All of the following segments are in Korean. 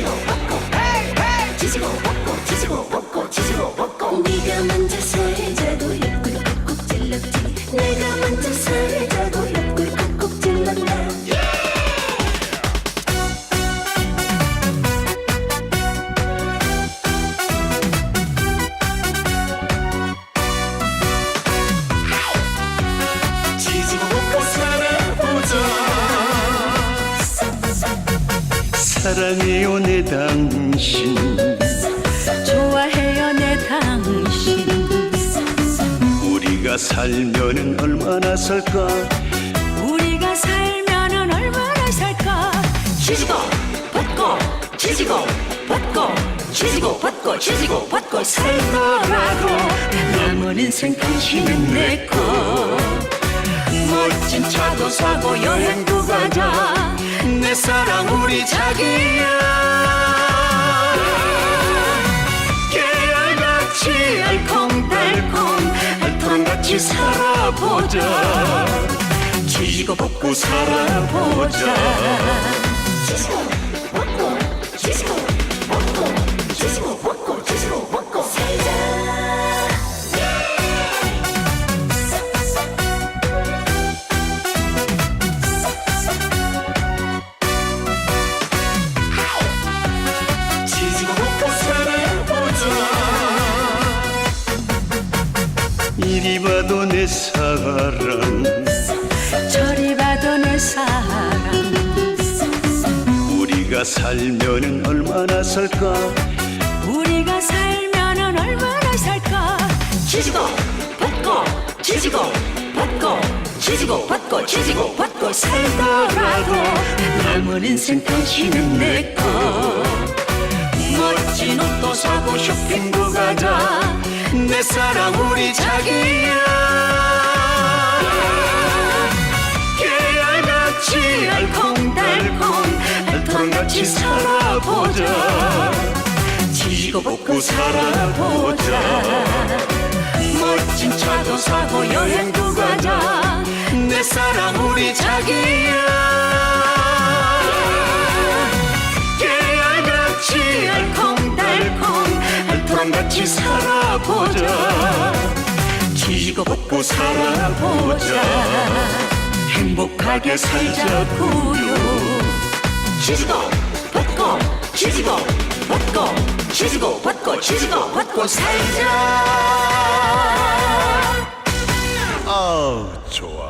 지지고 볶고 지지고 볶고 지지고 볶고 지지고 볶고. 네가 먼저 살자고 사랑해요 내 당신. 좋아해요 내 당신. 우리가 살면은 얼마나 살까? 우리가 살면은 얼마나 살까? 지지고 볶고 지지고 볶고 지지고 볶고 지지고 볶고 살더라도 남은 인생 당신은 내거 멋진 차도 사고 여행도 가자 내 사랑 우리 자기야. 깨알같이 알콩달콩 알토랑같이 살아보자. 지지고 볶고 살아보자 우리가 살면은 얼마나 살까? 우리가 살면은 얼마나 살까? 지지고 볶고 지지고 볶고 지지고 볶고 지지고 볶고 살더라도 남은 인생 당신은 내거 멋진 옷도 사고 쇼핑도 가자. 내 사랑 우리 자기야. 깨알같이 알콩달콩 같이 살아보자. 지지고 볶고 살아보자. 멋진 차도 사고 여행도 가자. 내 사랑 우리 자기야. 깨알같이 알콩달콩 알토랑같이 살아보자. 지지고 볶고 살아보자. 행복하게 살자고요 지지고 볶고 지지고 볶고 지지고 볶고 지지고 볶고 살자. 아우 좋아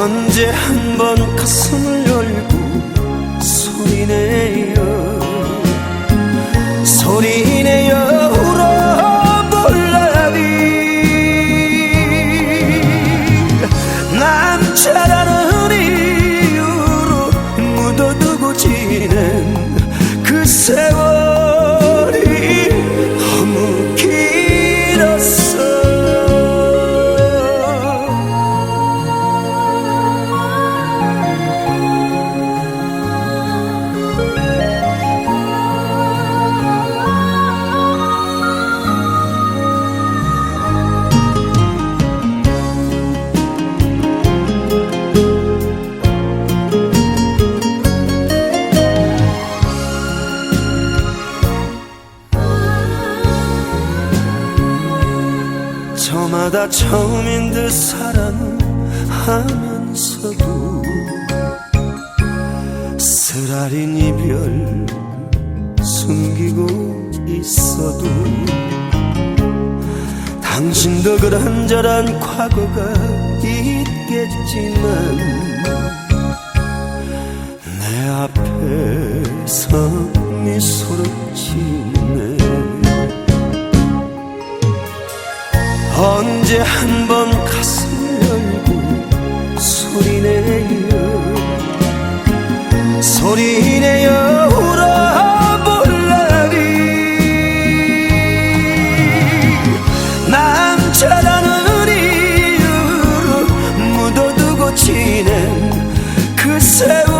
언제 한 번 가슴을 열고 소리내요? 소리내요 울어볼라니. 남자라는 이유로 묻어두고 지낸 그 세월 저마다 처음인 듯 사랑하면서도 쓰라린 이별 숨기고 있어도 당신도 그런저런 과거가 있겠지만 내 앞에서 미소를 짓네 언제 한 번 가슴 열고 소리내요? 소리내어 울어볼라니. 남자라는 이유로 묻어두고 지낸 그 세월